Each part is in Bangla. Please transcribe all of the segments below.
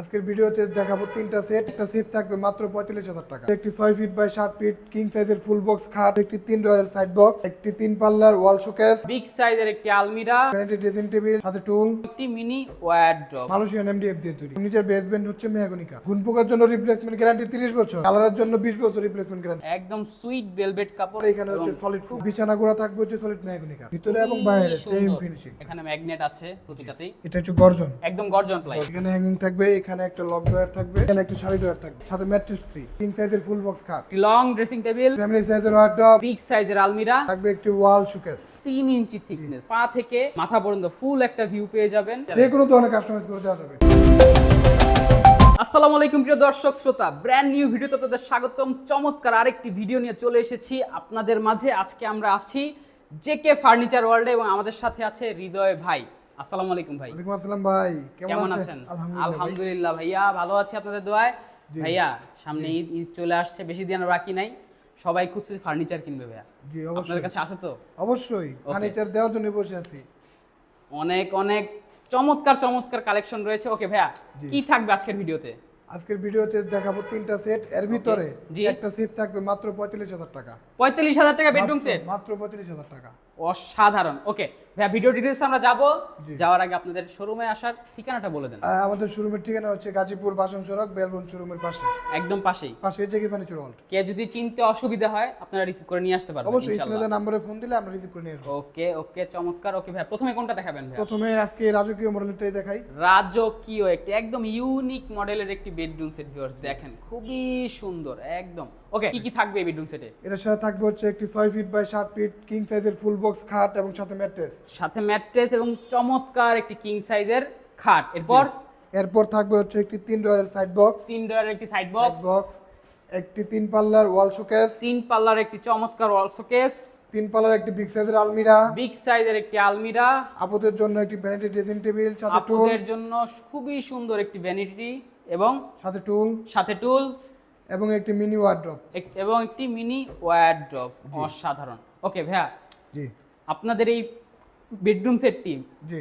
আজকের ভিডিওতে দেখাবো তিনটা সেট একটা সেট থাকবে মাত্র পঁয়তাল্লিশ হাজার টাকা। একটি ছয় ফিট বাই সাত ফিট কিং সাইজের ফুল বক্স খাট একটি তিন ডয়ারের সাইড বক্স একটি তিন পাল্লার ওয়াল শোকেস বিগ সাইজের একটি আলমিরা ভ্যানিটি ড্রেসিং টেবিল সাথে টুল একটি মিনি ওয়ার্ড্রপ মালয়েশিয়ান এমডিএফ দিয়ে তৈরি। নিচের বেসমেন্ট হচ্ছে মেহাগনিকা। ঘুন পোকার জন্য রিপ্লেসমেন্ট গ্যারান্টি তিরিশ বছর। কালারের জন্য বিশ বছর রিপ্লেসমেন্ট গ্যারান্টি একদম সুইট ভেলভেট কাপড় এখানে হচ্ছে সলিড ফুড বিছানা গুঁড়া থাকবে হচ্ছে সলিড মেহাগনিকা। ভিতরে এবং বাইরে সেম ফিনিশিং এখানে ম্যাগনেট আছে প্রতিটাতেই। এটা হচ্ছে গর্জন। একদম গর্জন প্লাই। এখানে হ্যাঙ্গিং থাকবে। এখানে একটা লক ডয়ার থাকবে এখানে একটা শাড়ি ডয়ার থাকবে সাথে ম্যাট্রেস ফ্রি কিং সাইজের ফুল বক্স খাট লং ড্রেসিং টেবিল ফ্যামিলি সাইজের ওয়ার্ডরোব বিগ সাইজের আলমিরা থাকবে একটি ওয়াল শোকেস তিন ইঞ্চি থিকনেস পা থেকে মাথা পর্যন্ত ফুল একটা ভিউ পেয়ে যাবেন। যে কোনো ধরনের কাস্টমাইজ করে দেওয়া যাবে। আসসালামু আলাইকুম প্রিয় দর্শক শ্রোতা। ব্র্যান্ড নিউ ভিডিওতে আপনাদের স্বাগতম। চমৎকার আরেকটি ভিডিও নিয়ে চলে এসেছি আপনাদের মাঝে। আজকে আমরা আছি জেকে ফার্নিচার ওয়ার্ল্ডে এবং আমাদের সাথে আছে হৃদয় ভাই। আসসালামু আলাইকুম ভাই। ওয়ালাইকুম আসসালাম ভাই কেমন আছেন? আলহামদুলিল্লাহ ভাইয়া ভালো আছি আপনাদের দোয়ায়। ভাইয়া সামনে ঈদ ঈদ চলে আসছে বেশি দিন বাকি নাই। সবাই খুঁজছে ফার্নিচার কিনবে ভাইয়া। জি আপনাদের কাছে আছে তো? অবশ্যই ফার্নিচার দেওয়ার জন্য বসে আছি। অনেক অনেক চমৎকার চমৎকার কালেকশন রয়েছে। ওকে ভাইয়া কি থাকবে আজকের ভিডিওতে? আজকের ভিডিওতে দেখাবো তিনটা সেট এর ভিতরে। একটা সেট থাকবে মাত্র পঁয়তাল্লিশ হাজার টাকা। পঁয়তাল্লিশ হাজার টাকা বেডরুম সেট? মাত্র পঁয়তাল্লিশ হাজার টাকা। অসাধারণ। ওকে ভাইয়া ভিডিও ডিটেলস আমরা যাব। যাওয়ার আগে আপনাদের শোরুমে আসার ঠিকানাটা বলে দেন। আমাদের শোরুমের ঠিকানা হচ্ছে গাজীপুর বাসন সড়ক বেলবন শোরুমের পাশে। একদম পাশেই। পাশে হচ্ছে কি ফার্নিচার ওয়ার্ল্ড কে যদি চিনতে অসুবিধা হয় আপনারা রিসিভ করে নিয়ে আসতে পারবেন অবশ্যই। স্ক্রিনে নাম্বারে ফোন দিলে আমরা রিসিভ করে নিয়ে আসব। ওকে ওকে চমৎকার। ওকে ভাই প্রথমে কোনটা দেখাবেন ভাই প্রথমে আজকে রাজকীয় মডেলটাই দেখাই। রাজকীয় একটি একদম ইউনিক মডেলের একটি বেডরুম সেট ভিউয়ার্স দেখেন খুবই সুন্দর একদম। ওকে কি কি থাকবে এই বেডরুম সেটে এটার সাথে থাকবে হচ্ছে একটি ছয় ফিট বাই সাত ফিট কিং সাইজের ফুল বক্স খাট এবং সাথে ম্যাট্রেস সাথে ম্যাট্রেস এবং চমৎকার একটি কিং সাইজের খাট। এরপর? এরপর থাকবে হচ্ছে একটি তিন ডয়ারের সাইড বক্স তিন ডয়ারের একটি সাইড বক্স বক্স একটি তিন পাল্লার ওয়াল শোকেস তিন পাল্লার একটি চমৎকার ওয়াল শোকেস তিন পাল্লার একটি বিগ সাইজের আলমিরা। বিগ সাইজের একটি আলমিরা। আপুদের জন্য একটি ভ্যানিটি ড্রেসিং টেবিল সাথে টুল আপুদের জন্য খুবই সুন্দর একটি ভ্যানিটি এবং সাথে টুল সাথে টুল এবং একটি মিনি ওয়ার্ড্রপ এবং একটি মিনি ওয়ার্ড্রপ অসাধারণ। ওকে ভাইয়া জি। আপনাদের এই বেডরুম সেটটি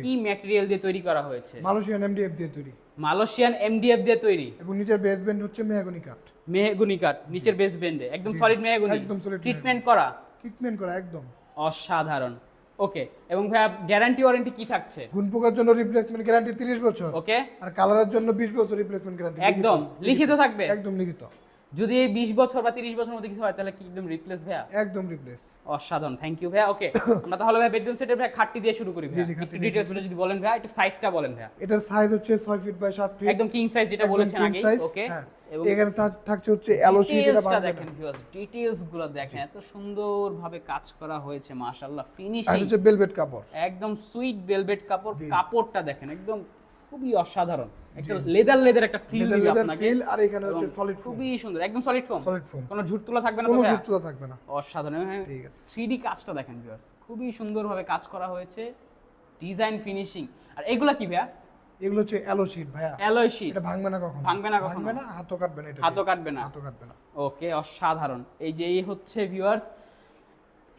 কি ম্যাটেরিয়াল দিয়ে তৈরি করা হয়েছে? মালয়েশিয়ান এমডিএফ দিয়ে তৈরি। মালয়েশিয়ান এমডিএফ দিয়ে তৈরি? এবং নিচের বেসমেন্ট হচ্ছে মেহাগনি কাঠ। মেহগুনি কাঠ নিচের বেস বেন্ডে একদম সলিড মেহগুনি। একদম solid ট্রিটমেন্ট করা? ট্রিটমেন্ট করা একদম। অসাধারণ। ওকে এবং ভাইয়া গ্যারান্টি ওয়ারেন্টি কি থাকছে? ঘুন পোকার জন্য রিপ্লেসমেন্ট গ্যারান্টি তিরিশ বছর। ওকে আর কালারের জন্য বিশ বছর রিপ্লেসমেন্ট গ্যারান্টি একদম। লিখিত থাকবে? একদম লিখিত। যদি এই বিশ বছর বা তিরিশ বছর মধ্যে কিছু হয় তাহলে কি একদম রিপ্লেস ভাইয়া? একদম রিপ্লেস অসাধারণ থ্যাংক ইউ ভাইয়া ওকে আমরা তাহলে ভাই বেডরুম সেটের ভাই খাটটি দিয়ে শুরু করি ভাইয়া। খাটটি একটু ডিটেইলস যদি বলেন ভাইয়া একটু সাইজটা বলেন ভাইয়া। এটার সাইজ হচ্ছে ছয় ফিট বাই সাত ফিট একদম কিং সাইজ যেটা বলেছেন আগে ওকে হ্যাঁ। এবং এখানে থাকছে হচ্ছে অ্যালো শিট এটা দেখেন ভিউয়ার্স ডিটেইলসগুলো দেখেন এত সুন্দরভাবে কাজ করা হয়েছে মাশাআল্লাহ ফিনিশিং আর হচ্ছে বেলভেট কাপড়। একদম সুইট ভেলভেট কাপড় কাপড়টা দেখেন একদম খুবই অসাধারণ। একটা লেদার লেদার একটা ফিল দিবে আপনাকে। ফিল আর এখানে হচ্ছে সলিড ফুল খুবই সুন্দর একদম সলিড ফোম সলিড ফোম কোনো ঝুট তোলা থাকবে না কোনো তো ভাইয়া? চুচুয়া থাকবে না। অসাধারণ ঠিক আছে। থ্রি কাজটা দেখেন ভিউয়ার্স খুবই সুন্দরভাবে কাজ করা হয়েছে। ডিজাইন ফিনিশিং আর এগুলা কি ভাইয়া? এগুলো হচ্ছে অ্যালো শিট ভাইয়া। অ্যালয় শিট এটা ভাঙবে না কখনো? ভাঙবে না কখনো? ভাঙবে না হাতও কাটবে না এটা হাতও কাটবে না। হাতও কাটবে না। ওকে অসাধারণ। এই যে এই হচ্ছে ভিউয়ার্স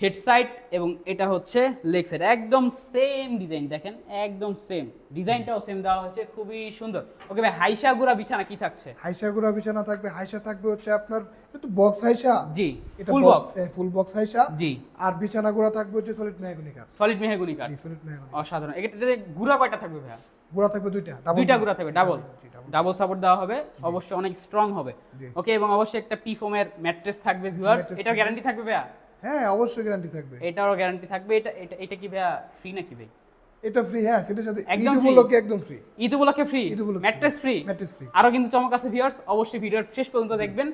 হেড সাইড এবং এটা হচ্ছে লেগ সাইড। একদম সেম ডিজাইন দেখেন একদম সেম। ডিজাইনটাও সেম দেওয়া হয়েছে খুবই সুন্দর। ওকে ভাই হাইসা গুড়া বিছানা কি থাকছে? হাইসা গুড়া বিছানা থাকবে হাইসা থাকবে হচ্ছে আপনার একটু বক্স হাইসা? জি ফুল বক্স ফুল বক্স হাইসা? জি। আর বিছানা গুড়া থাকবে হচ্ছে সলিড মেহগনি কাঠ। সলিড মেহগুনি কাঠ। সলিড মেহগনি অসাধারণ। এটাতে গুড়া কয়টা থাকবে ভাইয়া? গুড়া থাকবে দুইটা দুইটা গুড়া। থাকবে ডাবল ডাবল সাপোর্ট দেওয়া হবে অবশ্যই অনেক স্ট্রং হবে। ওকে এবং অবশ্যই একটা পি ফোমের ম্যাট্রেস থাকবে Mattress এটা গ্যারান্টি থাকবে ভাইয়া? হ্যাঁ অবশ্যই গ্যারান্টি থাকবে। এটারও গ্যারান্টি থাকবে। এটা এটা এটা কি ভাইয়া ফ্রি নাকি ভাই? এটা ফ্রি হ্যাঁ সেটার সাথে ঈদ উপলক্ষে একদম ফ্রি ঈদ উপলক্ষে free mattress free mattress free আরও কিন্তু চমক আছে ভিউয়ার্স অবশ্যই ভিডিওর শেষ পর্যন্ত দেখবেন।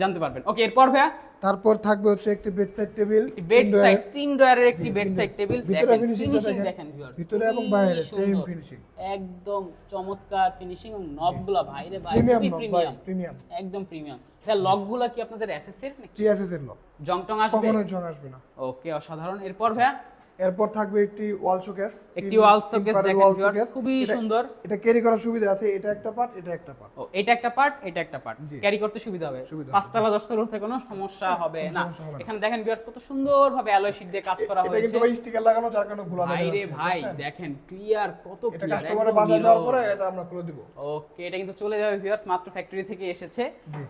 জানতে পারবেন। ওকে এরপর ভাইয়া? তারপর থাকবে হচ্ছে একটি বেড সাইড টেবিল একটি বেড সাইড তিন ডয়ারের একটি বেড সাইড টেবিল ভিতরে ফিনিশিং দেখেন। ভিউয়ার্স ভিতরে এবং বাইরে সেম ফিনিশিং একদম চমৎকার ফিনিশিং এবং নবগুলো ভাইরে বাইরে প্রিমিয়াম প্রিমিয়াম প্রিমিয়াম একদম প্রিমিয়াম ভাই লকগুলো কি আপনাদের এসএস এর নাকি? টিএসএস এর লক। জং টং আসবে? কখনোই ঝড় আসবে না। ওকে অসাধারণ। এরপর ভাইয়া? এরপর থাকবে একটি ওয়াল শোকেস একটি wall showcase দেখেন খুবই সুন্দর। এটা ক্যারি করার সুবিধা আছে এটা একটা পার্ট এটা একটা পার্ট ও এটা একটা পার্ট এটা একটা পার্ট ক্যারি করতে সুবিধা হবে। পাঁচতলা দশতলা উঠতে কোনো সমস্যা হবে না। এখানে দেখেন ভিউয়ার্স কত সুন্দর ভাবে অ্যালয় শীট দিয়ে কাজ করা হয়েছে। এটা কিন্তু ভাই স্টিকার লাগানো যার কারণে খোলা ভাই রে যাচ্ছে, ভাই দেখেন ক্লিয়ার কত ক্লিয়ার এটা কাস্টমারের বাসায় যাওয়ার পরে এটা আমরা খুলে দিব। ওকে এটা কিন্তু চলে যাবে ভিউয়ার্স মাত্র ফ্যাক্টরি থেকে এসেছে।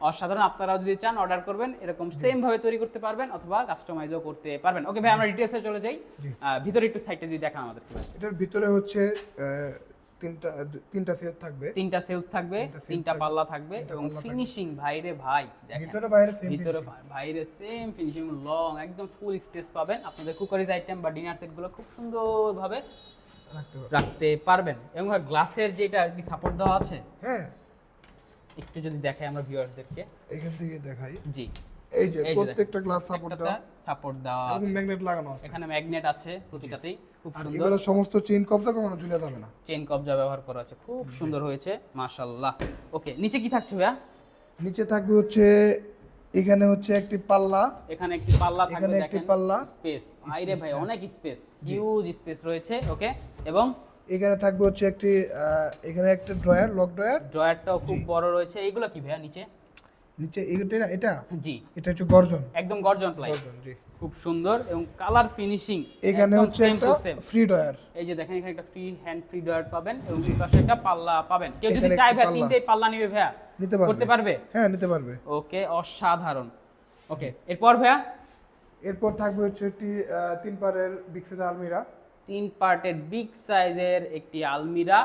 অসাধারণ আপনারাও যদি চান অর্ডার করবেন এরকম সেম ভাবে তৈরি করতে পারবেন অথবা কাস্টমাইজও করতে পারবেন। ওকে ভাই আমরা ডিটেইলসে চলে যাই। ভিতরে একটু সাইডটা যদি দেখান আমাদের এটার ভিতরে হচ্ছে তিনটা তিনটা সেট থাকবে। তিনটা সেলফ থাকবে তিনটা পাল্লা থাকবে এবং ফিনিশিং ভাইরে ভাই দেখেন। ভিতরে বাইরে সেম ভিতরে বাইরে সেম ফিনিশিং লং একদম ফুল স্পেস পাবেন। আপনাদের কুকারিজ আইটেম বা ডিনার সেটগুলো খুব সুন্দরভাবে রাখতে রাখতে পারবেন। এবং গ্লাসের যেটা কি সাপোর্ট দেওয়া আছে হ্যাঁ। একটু যদি দেখাই আমরা ভিউয়ার্সদেরকে এখান থেকে দেখাই। জি। এই যে প্রত্যেকটা গ্লাস সাপোর্ট দেওয়া। সাপোর্ট দেওয়া এবং ম্যাগনেট লাগানো আছে। এখানে ম্যাগনেট আছে প্রতিটাতেই খুব সুন্দর। এগুলো সমস্ত চেইন কবজা কখনো ঝুলে যাবে না। চেন কবজা ব্যবহার করা আছে খুব সুন্দর হয়েছে মাশাআল্লাহ। ওকে নিচে কি থাকছে ভাইয়া? নিচে থাকবে হচ্ছে এখানে হচ্ছে একটি পাল্লা। এখানে একটি পাল্লা থাকবে এখানে একটি পাল্লা। স্পেস ভাইরে ভাই অনেক স্পেস হিউজ স্পেস রয়েছে ওকে? এবং এখানে থাকবে হচ্ছে একটি এখানে একটা ড্রয়ার লক ড্রয়ার ড্রয়ারটাও খুব বড় রয়েছে। এইগুলো কি ভাইয়া নিচে? নিচে এটা এটা? জি। এটা হচ্ছে গর্জন। একদম গর্জন প্লাই গর্জন জি। খুব সুন্দর এবং কালার ফিনিশিং এখানে হচ্ছে একটা ফ্রি ড্রয়ার এই যে দেখেন এখানে একটা ফ্রি হ্যান্ড ফ্রি ড্রয়ার পাবেন এবং দুই পাশে একটা পাল্লা পাবেন। কেউ যদি চায় ভাই। তিনটেই পাল্লা নিবে ভাইয়া। নিতে পারবে। করতে পারবে? হ্যাঁ নিতে পারবে। ওকে অসাধারণ। ওকে এরপর ভাইয়া? এরপর থাকবে হচ্ছে একটি তিন পারের বিগ আলমিরা তিন পার্টের বিগ সাইজের একটি আলমিরা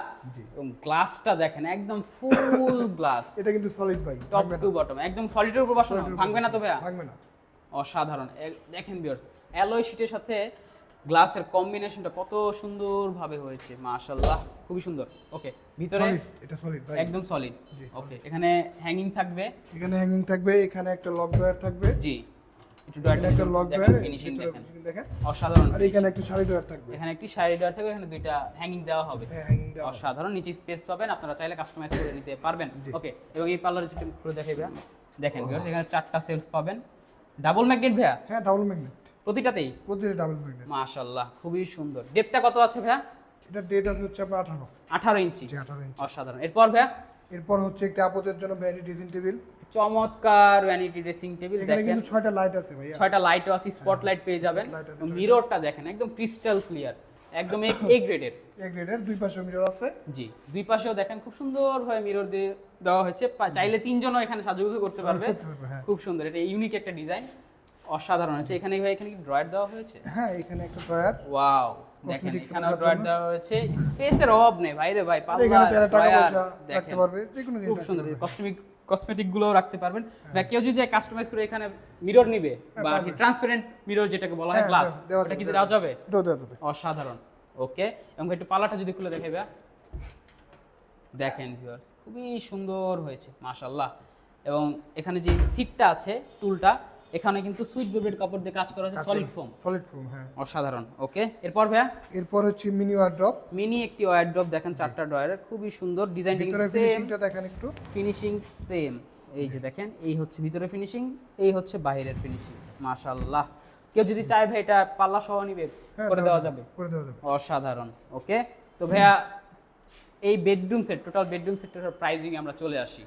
এবং গ্লাসটা দেখেন একদম ফুল গ্লাস। এটা কিন্তু সলিড ভাই টপ টু বটম একদম সলিডের উপর বসানো। ভাঙবে না তো ভাইয়া? ভাঙবে না। অসাধারণ। দেখেন বিয়ার্স অ্যালয় শিটের সাথে গ্লাসের কম্বিনেশনটা কত সুন্দরভাবে হয়েছে মাশাআল্লাহ খুবই সুন্দর। ওকে ভিতরে এটা সলিড ভাই। একদম সলিড ওকে এখানে হ্যাঙ্গিং থাকবে। এখানে হ্যাঙ্গিং থাকবে এখানে একটা লক ড্রয়ার থাকবে। জি। একটু এখানে একটা লক দেখেন ফিনিশিং দেখেন। দেখেন। অসাধারণ আর এখানে একটা শাড়ি ড্রয়ার থাকবে। এখানে একটি শাড়ি দেওয়া থাকবে এখানে দুইটা হ্যাঙ্গিং দেওয়া হবে। হ্যাঁ হ্যাঙ্গিং দেওয়া অসাধারণ নিচে স্পেস পাবেন আপনারা চাইলে কাস্টমাইজ করে নিতে পারবেন। ওকে এবং এই পার্লার দেখাইবে দেখেন এখানে চারটা সেলফ পাবেন। ডাবল ম্যাগনেট ভাইয়া? হ্যাঁ ডাবল ম্যাগনেট প্রতিটাতেই? প্রতিটা ডাবল ম্যাগনেট মাশাআল্লাহ খুবই সুন্দর। ডেপটা কত আছে ভাইয়া? এটা ডেট আছে হচ্ছে আপনার আঠারো। আঠারো ইঞ্চি জি আঠারো অসাধারণ। এরপর ভাইয়া? এরপর হচ্ছে একটি আপোজের জন্য ভ্যানি ড্রেসিং টেবিল চমৎকার ভ্যানিটি ড্রেসিং টেবিল দেখেন। ছয়টা লাইট আছে ভাইয়া। ছয়টা লাইটও আছে স্পটলাইট পেয়ে যাবেন। মিররটা দেখেন একদম ক্রিস্টাল ক্লিয়ার একদম এ গ্রেডের এক গ্রেডের দুই পাশে মিরর আছে। জি দুই পাশেও দেখেন খুব সুন্দরভাবে মিরর দিয়ে দেওয়া হয়েছে। চাইলে তিনজনও এখানে সাজুগুজু করতে পারবে করতে পারবে, হ্যাঁ। খুব সুন্দর এটা ইউনিক একটা ডিজাইন অসাধারণ আছে। এখানে ভাই এখানে কি ড্রয়ার দেওয়া হয়েছে? হ্যাঁ এখানে একটা ড্রয়ার ওয়াও দেখেন রাখার ড্রয়ার দেওয়া হয়েছে। স্পেসের অভাব নেই ভাইরে ভাই পাল্লা এখানে টাকা পয়সা রাখতে পারবে যে কোনো জিনিস খুব সুন্দর পারবে। কসমেটিকগুলো রাখতে পারবেন। বা কেউ যদি কাস্টমাইজ করে এখানে মিরর নিবে বা ট্রান্সপারেন্ট মিরর যেটাকে বলা হয় হ্যাঁ, গ্লাস এটা কি দেওয়া যাবে? অসাধারণ। ওকে এবং একটু পালাটা যদি খুলে দেখাইবা দেখেন ভিউয়ার্স খুবই সুন্দর হয়েছে মাশাল্লাহ এবং এখানে যে সিটটা আছে টুলটা এখানে কিন্তু সুইট বেবের কাপড় দিয়ে কাজ করা আছে সলিড ফোম সলিড ফোম হ্যাঁ। অসাধারণ ওকে এরপর ভাইয়া? এরপর হচ্ছে মিনি ওয়ার ড্রপ মিনি একটি ওয়ার ড্রপ দেখেন চারটা ড্রয়ারের খুবই সুন্দর ডিজাইনটা ভিতরে কিন্তু সেম দেখেন একটু। ফিনিশিং সেম এই যে দেখেন এই হচ্ছে ভিতরে ফিনিশিং এই হচ্ছে বাইরের ফিনিশিং মাশাল্লাহ কেউ যদি চায় ভাই এটা পাল্লা সহ নিবে হ্যাঁ, করে দেওয়া যাবে করে দেওয়া যাবে। অসাধারণ ওকে তো ভাইয়া এই বেডরুম সেট টোটাল বেডরুম সেটের প্রাইজিং আমরা চলে আসি।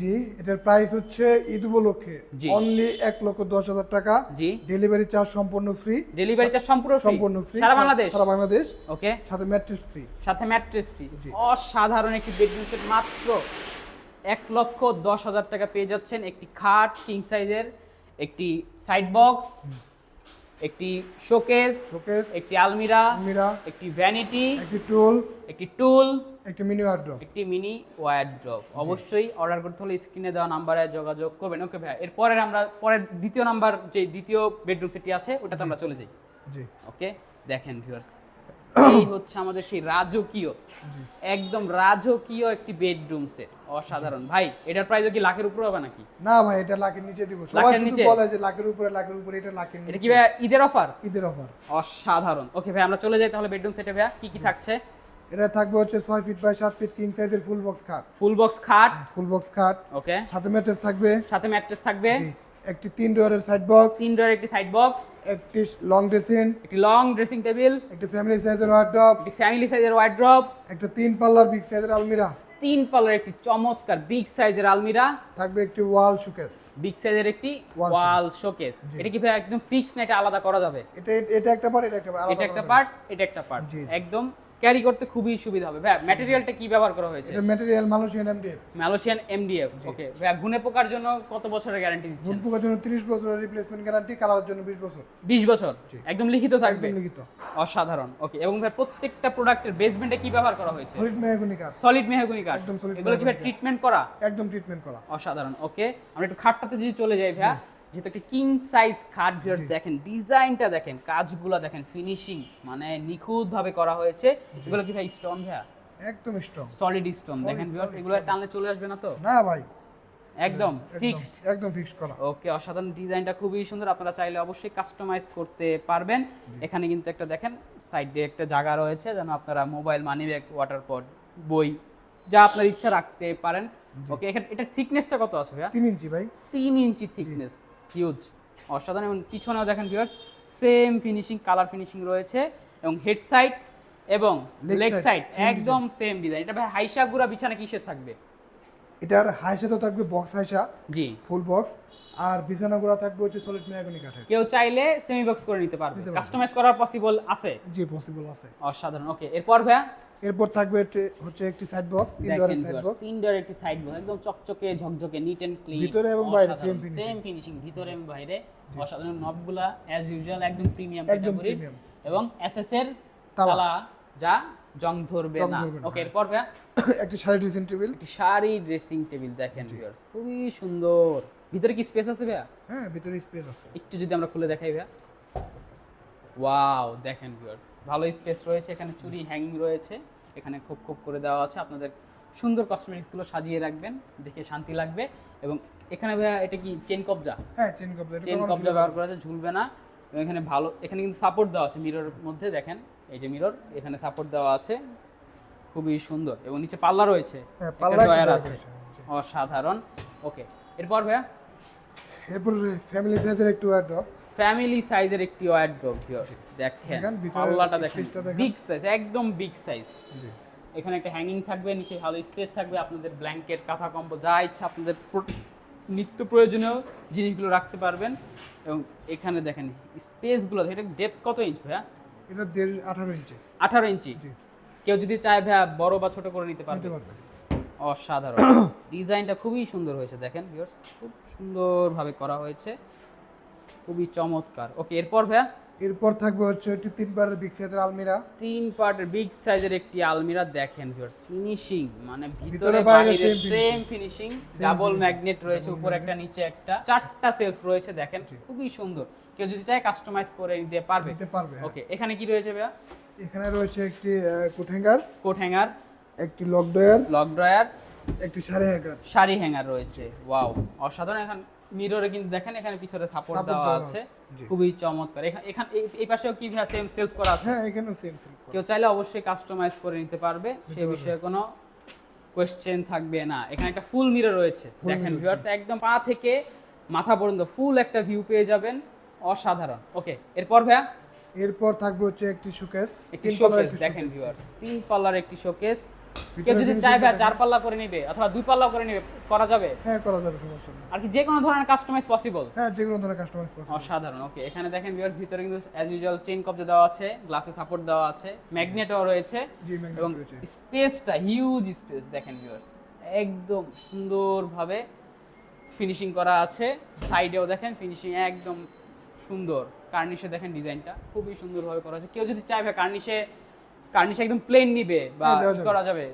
জি এটার প্রাইস হচ্ছে ঈদ উপলক্ষে। অনলি এক লক্ষ দশ হাজার টাকা। জি। ডেলিভারি চার্জ সম্পূর্ণ ফ্রি ডেলিভারি চার্জ সম্পূর্ণ সম্পূর্ণ ফ্রি সারা বাংলাদেশ? সারা বাংলাদেশ। ওকে সাথে ম্যাট্রেস ফ্রি সাথে ম্যাট্রেস ফ্রি অসাধারণ একটি বেডরুম সেট মাত্র এক লক্ষ দশ হাজার টাকা পেয়ে যাচ্ছেন একটি খাট কিং সাইজের একটি সাইড বক্স একটি শোকেস একটি আলমিরা মিরা একটি ভ্যানিটি একটি টুল একটি টুল একটি মিনি ওয়ার্ড্রপ একটি মিনি ওয়ার ড্রপ অবশ্যই অর্ডার করতে হলে স্ক্রিনে দেওয়া নাম্বারে যোগাযোগ করবেন। ওকে ভাই এরপরের আমরা পরের দ্বিতীয় নাম্বার যে দ্বিতীয় বেডরুম সেটটি আছে ওটাতে আমরা চলে যাই। জি। ওকে দেখেন ভিউয়ার্স এই হচ্ছে আমাদের সেই রাজকীয় একদম রাজকীয় একটি বেডরুম সেট অসাধারণ। ভাই এটার প্রাইস কি লাখের উপরে হবে নাকি? না ভাই এটা লাখের নিচে দিব। সবাই শুধু নিচে? বলে যে লাখের উপরে লাখের উপরে এটা লাখের এটা কি ভাই ঈদের অফার ঈদের অফার অসাধারণ। ওকে ভাই আমরা চলে যাই তাহলে বেডরুম সেটে ভাইয়া। কি কি থাকছে? এটা থাকবে হচ্ছে ছয় ফিট বাই সাত ফিট কিং সাইজের ফুল বক্স খাট। ফুল বক্স খাট? ফুল বক্স খাট। ওকে সাথে ম্যাট্রেস থাকবে। সাথে ম্যাট্রেস থাকবে। জি একটি তিন ডোরের সাইড বক্স তিন ডোর একটি সাইড বক্স একটি লং ড্রেসিং একটি লং ড্রেসিং টেবিল একটি ফ্যামিলি সাইজের ওয়ার্ড্রপ একটি ফ্যামিলি সাইজের ওয়ার্ড্রপ একটা তিন পাল্লার বিগ সাইজের আলমিরা। তিন পাল্লার একটি চমৎকার বিগ সাইজের আলমিরা। থাকবে একটি ওয়াল শোকেস বিগ সাইজের একটি ওয়াল শোকেস এটা কি ভাই একদম ফিক্সড না এটা আলাদা করা যাবে? এটা এটা একটা পার্ট এটা একটা আলাদা এটা একটা পার্ট এটা একটা পার্ট জি। একদম ক্যারি করতে খুবই সুবিধা হবে। ভাই ম্যাটেরিয়ালটা কি ব্যবহার করা হয়েছে। এটা material Malaysian MDF Malaysian MDF okay ভাই গুনে পোকার জন্য কত বছরের গ্যারান্টি দিচ্ছেন? ভুল পোকার জন্য 30 বছরের রিপ্লেসমেন্ট গ্যারান্টি কালার জন্য 20 বছর। 20 বছর? একদম লিখিত থাকবে? একদম লিখিত। অসাধারণ ওকে এবং ভাই প্রত্যেকটা প্রোডাক্টের বেসমেন্টে কি ব্যবহার করা হয়েছে? সলিড মেহগনি কাঠ। সলিড মেহগনি কাঠ। একদম solid এগুলো কি ভাই ট্রিটমেন্ট করা? একদম ট্রিটমেন্ট করা। অসাধারণ ওকে আমরা একটু খাটটাতে যদি চলে যাই ভাইয়া যেহেতু একটা কিং সাইজ খাট ভিউয়ার্স দেখেন ডিজাইনটা দেখেন কাজগুলো দেখেন ফিনিশিং মানে নিখুঁত ভাবে করা হয়েছে। এগুলো কি ভাই স্টোন ভাইয়া? একদম স্ট্রং সলিড স্টোন দেখেন ভিউয়ার্স এগুলো টানলে চলে আসবে না তো? না ভাই। একদম ফিক্সড একদম ফিক্সড করা। ওকে অসাধারণ ডিজাইনটা খুবই সুন্দর আপনারা চাইলে অবশ্যই কাস্টমাইজ করতে পারবেন। এখানে কিন্তু একটা দেখেন সাইডে একটা জায়গা রয়েছে যেন আপনারা mobile money bag water pot বই যা আপনার ইচ্ছা রাখতে পারেন। ওকে এখানে এটা থিকনেসটা কত আছে ভাইয়া? 3 ইঞ্চি ভাই। তিন ইঞ্চি থিকনেস হিউজ অসাধারণ এবং পিছনেও দেখেন viewers same finishing colour finishing রয়েছে এবং হেড সাইড এবং লেগ সাইড একদম সেম ডিজাইন এটা ভাই হাইসা গুড়া বিছানা কিসের থাকবে? এটার হাইসা তো থাকবে বক্স হাইসা জি। ফুল বক্স আর বিছানা গুলা থাকবে হচ্ছে সলিড মেহগনি কাঠের। কেউ চাইলে সেমি বক্স করে নিতে পারবে। কাস্টমাইজ করার পসিবল আছে? জি পসিবল আছে। অসাধারণ ওকে এরপর ভাইয়া? এরপর থাকবে হচ্ছে- একটি সাইড বক্স তিন ডোরের সাইড বক্স তিন ডোরের একটি সাইড বক্স একদম চকচকে ঝকঝকে নিট এন্ড ক্লিন ভিতরে এবং বাইরে same finishing। সেম ফিনিশিং ভিতরে এবং বাইরে। অসাধারণ নবগুলা অ্যাজ ইউজুয়াল একদম প্রিমিয়াম ক্যাটাগরি। এবং এসএস এর তালা। তালা যা জং ধরবে না। ওকে হ্যাঁ। এরপর ভাইয়া? একটি শাড়ি ড্রেসিং টেবিল একটি শাড়ি ড্রেসিং টেবিল দেখেন ভিউয়ার্স খুবই সুন্দর। ভিতরে কি স্পেস আছে ভাইয়া? হ্যাঁ ভিতরে স্পেস আছে। একটু যদি আমরা খুলে দেখাই ভাইয়া। ওয়াও দেখেন ভিউয়ার্স ভালো স্পেস রয়েছে এখানে চুরি হ্যাঙ্গিং রয়েছে এখানে খুব খুব করে দেওয়া আছে আপনাদের সুন্দর কসমেটিক্সগুলো সাজিয়ে রাখবেন দেখে শান্তি লাগবে এবং এখানে ভাইয়া এটা কি চেন কবজা? হ্যাঁ চেন কবজা চেন কবজা ব্যবহার করা আছে ঝুলবে না এবং এখানে ভালো এখানে কিন্তু সাপোর্ট দেওয়া আছে মিররের মধ্যে দেখেন এই যে মিরর এখানে সাপোর্ট দেওয়া আছে খুবই সুন্দর এবং নিচে পাল্লা রয়েছে হ্যাঁ একটা পাল্লা আছে অসাধারণ ওকে এরপর ভাইয়া এরপর ফ্যামিলি সাইজের একটু ফ্যামিলি সাইজের একটি ভিউয়ার্স দেখেন। পাল্লাটা। বিগ সাইজ একদম বিগ সাইজ এখানে একটা হ্যাঙ্গিং থাকবে নিচে ভালো স্পেস থাকবে আপনাদের ব্ল্যাঙ্কেট কাঁথা যা ইচ্ছা আপনাদের নিত্য প্রয়োজনীয় জিনিসগুলো রাখতে পারবেন। এবং এখানে দেখেন স্পেসগুলো এটা ডেপথ কত ইঞ্চ ভাইয়া? এটা দেড় আঠারো ইঞ্চি আঠারো ইঞ্চি কেউ যদি চায় ভাইয়া বড় বা ছোট করে নিতে পারবে। নিতে পারবে। অসাধারণ। ডিজাইনটা খুবই সুন্দর হয়েছে দেখেন ভিউয়ার্স খুব সুন্দরভাবে করা হয়েছে। খুবই চমৎকার। ওকে এরপর ভাইয়া? এরপর থাকবে হচ্ছে একটি তিন পার্টের বিগ সাইজের আলমিরা। তিন পার্টের বিগ সাইজের একটি আলমিরা দেখেন ভিউয়ার্স ফিনিশিং মানে ভিতরে বাইরে সেম ফিনিশিং ডাবল ম্যাগনেট রয়েছে উপর একটা নিচে একটা। চারটা সেলফ রয়েছে দেখেন খুবই সুন্দর। কেউ যদি চায় কাস্টমাইজ করে নিতে পারবে। নিতে পারবে হ্যাঁ। ওকে এখানে কি রয়েছে ভাইয়া? এখানে রয়েছে একটি কোট হ্যাঙ্গার কোট হ্যাঙ্গার একটি লক ডয়ার লক ড্রয়ার একটি শাড়ি হ্যাঙ্গার। শাড়ি হ্যাঙ্গার রয়েছে। ওয়াও অসাধারণ। এখন মিররে কিন্তু দেখেন এখানে পিছনে সাপোর্ট দেওয়া আছে। খুবই চমৎকার। এখানে এই- পাশেও কি সেম সেলফ করা আছে? হ্যাঁ এখানেও সেম সেম কেউ চাইলে অবশ্যই কাস্টমাইজ করে নিতে পারবে। সেই বিষয়ে কোনো কোয়েশ্চেন থাকবে না। এখানে একটা ফুল মিরর রয়েছে। দেখেন ভিউয়ার্স একদম পা থেকে মাথা পর্যন্ত ফুল একটা ভিউ পেয়ে যাবেন। অসাধারণ। ওকে এরপর ভাইয়া? এরপর থাকবে হচ্ছে একটি শোকেস একটি শোকেস দেখেন ভিউয়ার্স তিন পাল্লার একটি শোকেস কেউ যদি চায় কিন্তু চার পাল্লা করে নিবে অথবা দুই পাল্লা করে নিবে করা যাবে? হ্যাঁ করা যাবে সমস্যা নেই। আর কি যে কোনো ধরনের কাস্টমাইজ পসিবল হ্যাঁ যে কোনো ধরনের কাস্টমাইজ করতে অসাধারণ ওকে এখানে দেখেন ভিউয়ার্স ভিতরে কিন্তু অ্যাজ ইউজুয়াল চেইন কবজা দেওয়া আছে গ্লাসে সাপোর্ট দেওয়া আছে ম্যাগনেটও রয়েছে জি ম্যাগনেট এবং রয়েছে। স্পেসটা হিউজ স্পেস দেখেন ভিউয়ার্স একদম সুন্দরভাবে ফিনিশিং করা আছে সাইডেও দেখেন ফিনিশিং একদম সুন্দর। কার্নিশে দেখেন ডিজাইনটা খুবই সুন্দরভাবে করা আছে। কেউ যদি চাইবে কার্নিশে কার্নিশে একদম প্লেন নিবে বা হ্যাঁ। করা যাবে?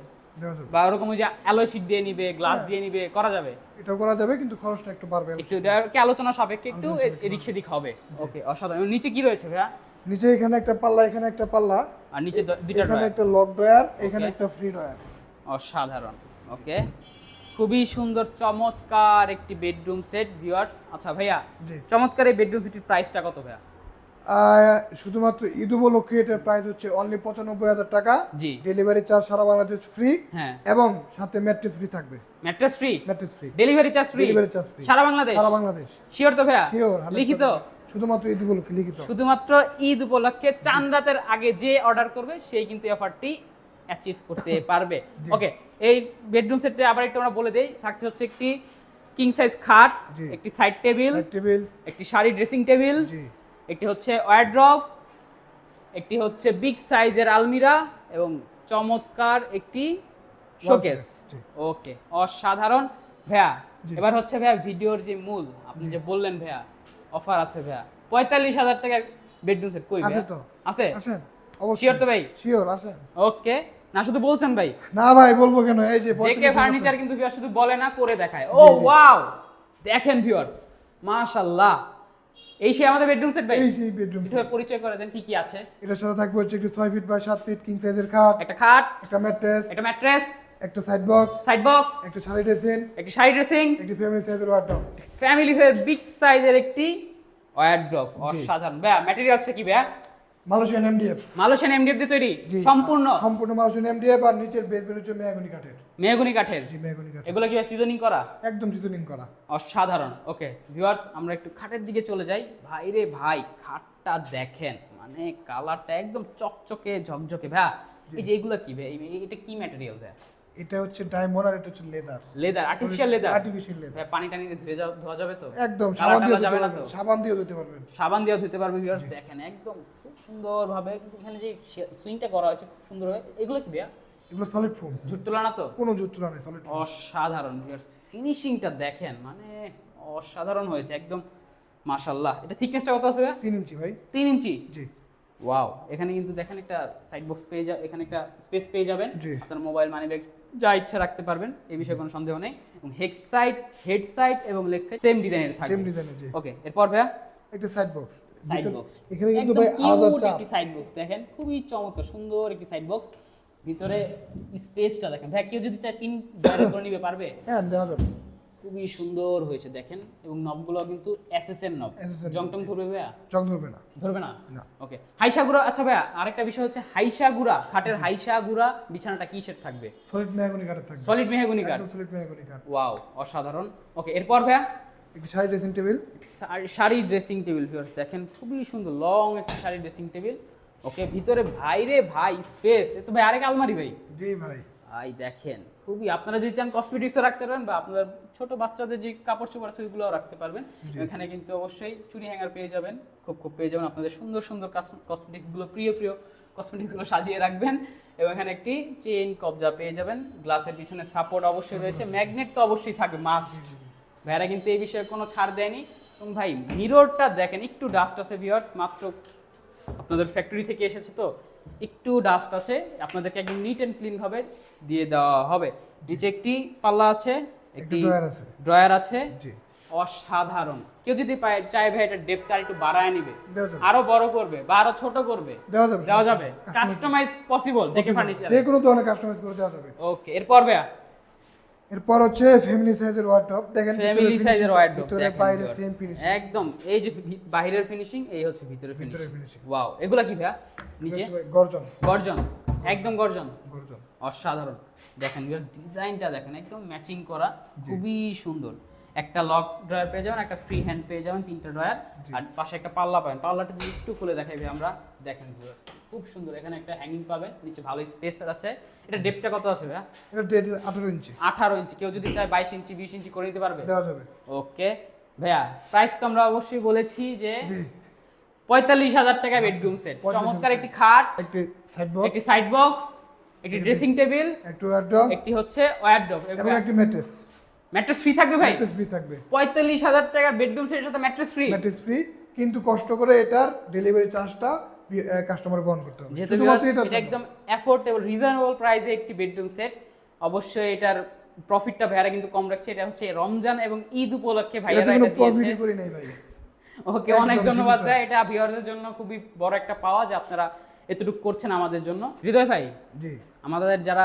বা ওরকম ওই যে অ্যালয় শিট দিয়ে নিবে গ্লাস হ্যাঁ। দিয়ে নিবে করা যাবে? এটাও করা যাবে কিন্তু খরচটা একটু বাড়বে একটু কি আলোচনা সাপেক্ষে একটু এদিক সেদিক হবে? ওকে অসাধারণ। নিচে কি রয়েছে ভাইয়া? নিচে এখানে একটা পাল্লা এখানে একটা পাল্লা। আর নিচে দুইটা এখানে একটা লক ডয়ার এখানে একটা ফ্রি ডয়ার অসাধারণ। ওকে খুবই সুন্দর চমৎকার একটি বেডরুম সেট ভিউয়ার্স আচ্ছা ভাইয়া চমৎকার এই বেডরুম সেটির প্রাইসটা কত ভাইয়া? শুধুমাত্র ঈদ উপলক্ষে এটার প্রাইস হচ্ছে অনলি পঁচানব্বই হাজার টাকা। জি। ডেলিভারি চার্জ সারা বাংলাদেশ ফ্রি হ্যাঁ। এবং সাথে ম্যাট্রেস ফ্রি থাকবে। Mattress free mattress free delivery charge free delivery charge free সারা বাংলাদেশ? সারা বাংলাদেশ। শিওর তো ভাইয়া? শিওর লিখিত? শুধুমাত্র ঈদ উপলক্ষে লিখিত। শুধুমাত্র ঈদ উপলক্ষে চাঁদ রাতের আগে যে অর্ডার করবে সেই কিন্তু অফারটি অ্যাচিভ করতে পারবে। ওকে এই বেডরুম সেটে আবার একটু আমরা বলে দেই। থাকছে হচ্ছে একটি কিং সাইজ খাট একটি সাইড টেবিল টেবিল একটি শাড়ি ড্রেসিং টেবিল একটি হচ্ছে ওয়ারড্রপ একটি হচ্ছে বিগ সাইজের আলমিরা এবং চমৎকার একটি শোকেস। ওকে অসাধারণ। এবার হচ্ছে ভিডিওর যে মূল আপনি যে বললেন অফার আছে পঁয়তাল্লিশ হাজার টাকার বেডরুম সেট কই আছে তো। আছে? শিওর তো ভাই? শিওর আসেন। ওকে না শুধু বলছেন ভাই। না ভাই বলব কেন? এই যে জেকে ফার্নিচার কিন্তু ভিউয়ার শুধু বলে না করে দেখায়। ও ওয়াও দেখেন ভিউয়ার্স মাশাআল্লাহ। এই সেই আমাদের বেডরুম সেট ভাই? এই সেই বেডরুম সেট পরিচয় করে দেন কি কি আছে। এটার সাথে থাকবে হচ্ছে একটি 6 ফিট বাই 7 ফিট কিং সাইজের খাট একটা খাট একটা ম্যাট্রেস একটা ম্যাট্রেস একটা সাইড বক্স সাইড বক্স একটা শাড়ি ড্রেসিং একটা শাড়ি ড্রেসিং একটি ফ্যামিলি সাইজের ওয়ার্ডরোব ফ্যামিলি সাইজের বিগ সাইজের একটি ওয়ারড্রপ অসাধারণ। ভাই ম্যাটেরিয়ালসটা কি ভাইয়া? মালয়েশিয়ান এমডিএফ মালয়েশিয়ান এমডিএফ দিয়ে তৈরি? সম্পূর্ণ? সম্পূর্ণ মালয়েশিয়ান এমডিএফ আর নিচের বেসমেন্ট হচ্ছে মেহগনি কাঠের। মেহগুনি কাঠের? জি মেহগনি কাঠের। এগুলো কি সিজনিং করা? একদম সিজনিং করা। অসাধারণ। ওকে ভিউয়ার্স আমরা একটু খাটের দিকে চলে যাই। ভাই রে ভাই খাটটা দেখেন। মানে কালারটা একদম চকচকে ঝকঝকে। ভাইয়া এই যে এগুলো কি ভাই? এটা কি ম্যাটেরিয়াল ভাইয়া এটা হচ্ছে ডায়মন্ড আর এটা হচ্ছে leather leather artificial leather artificial leather ভাই পানি টানি দিয়ে ধুয়ে যাও ধোয়া যাবে তো? একদম সাবান দিয়ে যাবে না তো? সাবান দিয়ে ধুতে পারবেন। সাবান দিয়ে ধুতে পারবে ভিউয়ার্স দেখেন একদম খুব সুন্দরভাবে কিন্তু এখানে যে সুইংটা করা হয়েছে খুব সুন্দরভাবে এগুলো কি ভাইয়া? এগুলো সলিড ফোম জুট তোলা না তো? কোনো জুট চুলা নেই সলিড অসাধারণ ভিউয়ার্স ফিনিশিংটা দেখেন মানে অসাধারণ হয়েছে একদম মাশাল্লাহ এটা থিকনেসটা কত আছে ভাইয়া? তিন ইঞ্চি ভাই। তিন ইঞ্চি? জি। ওয়াও এখানে কিন্তু দেখেন একটা সাইড বক্স পেয়ে যা এখানে একটা স্পেস পেয়ে যাবেন। আপনার মোবাইল মানি ব্যাগ যা ইচ্ছা রাখতে পারবেন এই বিষয়ে কোনো সন্দেহ নেই। এবং হেড সাইড হেড সাইড এবং লেগ সাইড সেম ডিজাইনের সেম ডিজাইনের জি। ওকে এরপর ভাইয়া? একটা সাইড বক্স সাইড বক্স এখানে কিন্তু ভাই আলাদা চাপ। একটি সাইড বক্স দেখেন। খুবই চমৎকার সুন্দর একটি সাইড বক্স ভিতরে স্পেসটা দেখেন। ভাই কেউ যদি চায় তিন জায়গা করে নিবে পারবে? হ্যাঁ দেওয়া যাবে। খুবই সুন্দর হয়েছে দেখেন। এবং নবগুলো কিন্তু এসএস এর নব। SSL জং টং ধরবে ভাইয়া? চক ধরবে না। ধরবে না? ওকে হাইসা গুড়া আচ্ছা ভাইয়া আরেকটা বিষয় হচ্ছে হাইসা গুড়া খাটের হাইসা গুড়া বিছানাটা কিসের থাকবে? সলিড মেহগনি কাঠের থাকবে। সলিড মেহগুনি কাঠ সলিড মেহগনি কাঠ ওয়াও অসাধারণ। ওকে এরপর ভাইয়া? একটি sari dressing table sari- sari dressing table viewers দেখেন খুবই সুন্দর লং একটা শাড়ি ড্রেসিং টেবিল ওকে ভিতরে ভাই রে ভাই স্পেস এ তো ভাই আরেক আলমারি ভাই। জি ভাই। ভাই দেখেন খুবই আপনারা যদি চান কসমেটিক্সও রাখতে পারবেন বা আপনার ছোট বাচ্চাদের যে কাপড় চোপড় আছে ওইগুলোও রাখতে পারবেন। এখানে কিন্তু অবশ্যই চুরি হ্যাঙ্গার পেয়ে যাবেন খুব খুব পেয়ে যাবেন। আপনাদের সুন্দর সুন্দর কসমেটিক্সগুলো প্রিয় প্রিয় কসমেটিক্সগুলো সাজিয়ে রাখবেন। এবং এখানে একটি চেইন কবজা পেয়ে যাবেন। গ্লাসের পিছনে সাপোর্ট অবশ্যই রয়েছে। ম্যাগনেট তো অবশ্যই থাকবে মাস্ট ভাইরা কিন্তু এই বিষয়ে কোনো ছাড় দেয়নি। এবং ভাই মিররটা দেখেন একটু ডাস্ট আছে ভিউয়ার্স মাত্র আপনাদের ফ্যাক্টরি থেকে এসেছে তো। একটু ডাস্ট আছে আপনাদেরকে একদম নিট অ্যান্ড ক্লিন ভাবে দিয়ে দেওয়া হবে। নিচে একটি পাল্লা আছে একটি ড্রয়ার আছে। ড্রয়ার আছে। জি। অসাধারণ। কেউ যদি পায় চাই ভাই এটা ডেপথ আর একটু বাড়ায় নিবে। আরও বড় করবে বা আরও ছোট করবে। দেওয়া যাবে। কাস্টমাইজ পসিবল ফার্নিচার যে কোনো ধরনের কাস্টমাইজ করে দেওয়া যাবে। ওকে এরপর ভাইয়া? এরপর হচ্ছে ফ্যামিলি সাইজের ওয়ার্ডরোব দেখেন ফ্যামিলি সাইজের ওয়ার্ডরোব ভিতরে বাইরে সেম ফিনিশিং একদম এই যে বাইরের ফিনিশিং এই হচ্ছে ভিতরে ফিনিশিং ওয়াও এগুলা কি ভাইয়া? নিচে? গর্জন। গর্জন একদম গর্জন। গর্জন। অসাধারণ। দেখেন ডিজাইনটা দেখেন একদম ম্যাচিং করা খুবই সুন্দর। একটা লক ড্রয়ার পেয়ে যাবেন একটা ফ্রি হ্যান্ড পেয়ে যাবেন তিনটা ড্রয়ার। আর পাশে একটা পাল্লা পাবেন। পাল্লাটা যদি একটু খুলে দেখাইবে আমরা দেখেন খুব সুন্দর এখানে একটা হ্যাঙ্গিং পাবেন নিচে ভালো স্পেস আছে। এটা ডেপটা কত আছে ভাইয়া? এটা ডেট আঠারো ইঞ্চি। আঠারো ইঞ্চি। কেউ যদি চায় বাইশ ইঞ্চি বিশ ইঞ্চি করে নিতে পারবে? দেওয়া যাবে। ওকে। ভাইয়া প্রাইস তো আমরা অবশ্যই বলেছি যে পঁয়তাল্লিশ হাজার টাকা বেডরুম সেট 45,000 চমৎকার একটি খাট একটি সাইড বক্স একটি সাইড বক্স একটি ড্রেসিং টেবিল একটি ওয়ার্ডরোব একটি হচ্ছে ওয়ারড্রপ এবং একটি ম্যাট্রেস ম্যাট্রেস ফ্রি থাকবে ভাই? ম্যাট্রেস ফ্রি থাকবে। পঁয়তাল্লিশ হাজার টাকা বেডরুম সেটের সাথে ম্যাট্রেস ফ্রি ম্যাট্রেস ফ্রি কিন্তু কষ্ট করে এটার ডেলিভারি চার্জটা কাস্টমার বহন করতে হবে। শুধুমাত্র এটা একদম অ্যাফোর্ডেবল রিজনেবল প্রাইসে একটি বেডরুম সেট অবশ্যই এটার প্রফিটটা ভাইয়ারা কিন্তু কম রাখছে। এটা হচ্ছে রমজান এবং ঈদ উপলক্ষে কোনো এটা দিয়েছে। প্রফিটই করি নাই ভাই। ওকে অনেক ধন্যবাদ। ভাই। এটা ভিউয়ারদের জন্য খুবই বড় একটা পাওয়া যে আপনারা এতটুকু করছেন আমাদের জন্য। হৃদয় ভাই জি। আমাদের যারা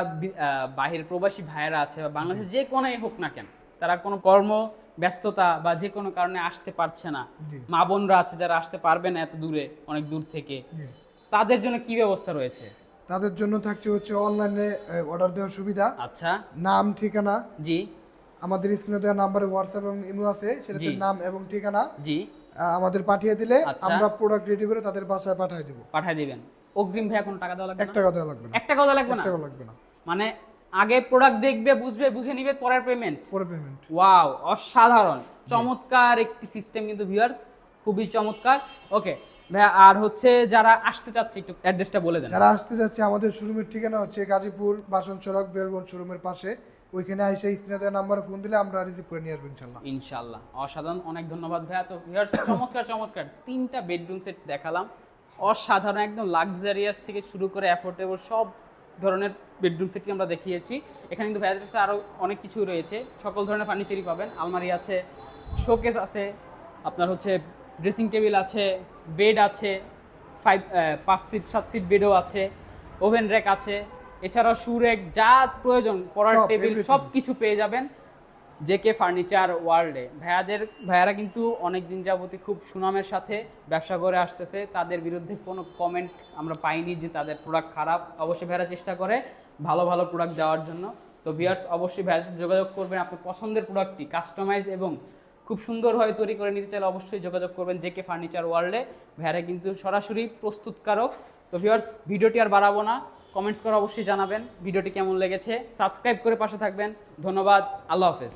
বাহির প্রবাসী ভাইয়েরা আছে বা বাংলাদেশের যে কোনায় হোক না কেন তারা কোনো কর্ম ব্যস্ততা বা যে কোনো কারণে আসতে পারছে না। মা বোনরা আছে যারা আসতে পারবে না এত দূরে অনেক দূর থেকে। তাদের জন্য কি ব্যবস্থা রয়েছে? তাদের জন্য থাকছে হচ্ছে অনলাইনে অর্ডার দেওয়ার সুবিধা। আচ্ছা। নাম ঠিকানা। জি। আমাদের স্ক্রিনে দেওয়া নাম্বারে হোয়াটসঅ্যাপ এবং ইমো আছে সেটাতে। নাম এবং ঠিকানা। জি। আমাদের পাঠিয়ে দিলে আচ্ছা। আমরা প্রোডাক্ট রেডি করে তাদের বাসায় পাঠিয়ে দেবো। পাঠিয়ে দিবেন। অগ্রিম ভাইয়া কোনো টাকা দেওয়া লাগবে এক না? টাকা দেওয়া লাগবে না। এক দেওয়া লাগবে না? টাকা লাগবে না। মানে আগে প্রোডাক্ট দেখবে বুঝবে বুঝে নিবে পরের পেমেন্ট পরে পেমেন্ট ওয়াও অসাধারণ। চমৎকার একটি সিস্টেম কিন্তু ভিউয়ার খুবই চমৎকার। ওকে ভাইয়া আর হচ্ছে যারা আসতে চাচ্ছে একটু অ্যাড্রেসটা বলে দেন। যারা আসতে যাচ্ছে আমাদের শোরুমের ঠিকানা হচ্ছে গাজীপুর বাসন সড়ক বেলবন শোরুমের পাশে। ওইখানে স্ক্রিনে দেওয়া নাম্বারে ফোন দিলে আমরা রিসিভ করে নিয়ে আসব ইনশাল্লাহ। ইনশাল্লাহ অসাধারণ অনেক ধন্যবাদ ভাইয়া। তো ভিউয়ার্স চমৎকার চমৎকার। তিনটা বেডরুম সেট দেখালাম। অসাধারণ একদম লাক্সারিয়াস থেকে শুরু করে অ্যাফোর্ডেবল সব ধরনের বেডরুম সেটই আমরা দেখিয়েছি। এখানে কিন্তু ভাইয়ার আরও অনেক কিছু রয়েছে। সকল ধরনের ফার্নিচারই পাবেন। আলমারি আছে শোকেস আছে আপনার হচ্ছে ড্রেসিং টেবিল আছে বেড আছে ফাইভ পাঁচ ফিট সাত ফিট বেডও আছে ওভেন র্যাক আছে। এছাড়াও শু র্যাক যা প্রয়োজন পড়ার টেবিল। সব কিছু পেয়ে যাবেন। জেকে ফার্নিচার ওয়ার্ল্ডে। ভাইয়াদের, ভাইয়ারা কিন্তু অনেক দিন যাবতই খুব সুনামের সাথে ব্যবসা করে আসতেছে। তাদের বিরুদ্ধে কোনো কমেন্ট আমরা পাইনি যে তাদের প্রোডাক্ট খারাপ। অবশ্যই ভাইয়ারা চেষ্টা করে ভালো ভালো প্রোডাক্ট দেওয়ার জন্য। তো ভিয়ার্স অবশ্যই ভাইয়ার সাথে যোগাযোগ করবেন। আপনার পছন্দের প্রোডাক্টটি কাস্টমাইজ এবং খুব সুন্দরভাবে তৈরি করে নিতে চাইলে অবশ্যই যোগাযোগ করবেন জেকে ফার্নিচার ওয়ার্ল্ডে। ভাইয়ারা কিন্তু সরাসরি প্রস্তুতকারক। তো ভিউয়ার্স ভিডিওটি আর বাড়াবো না। কমেন্টস করে অবশ্যই জানাবেন। ভিডিওটি কেমন লেগেছে? সাবস্ক্রাইব করে পাশে থাকবেন। ধন্যবাদ। আল্লাহ হাফেজ।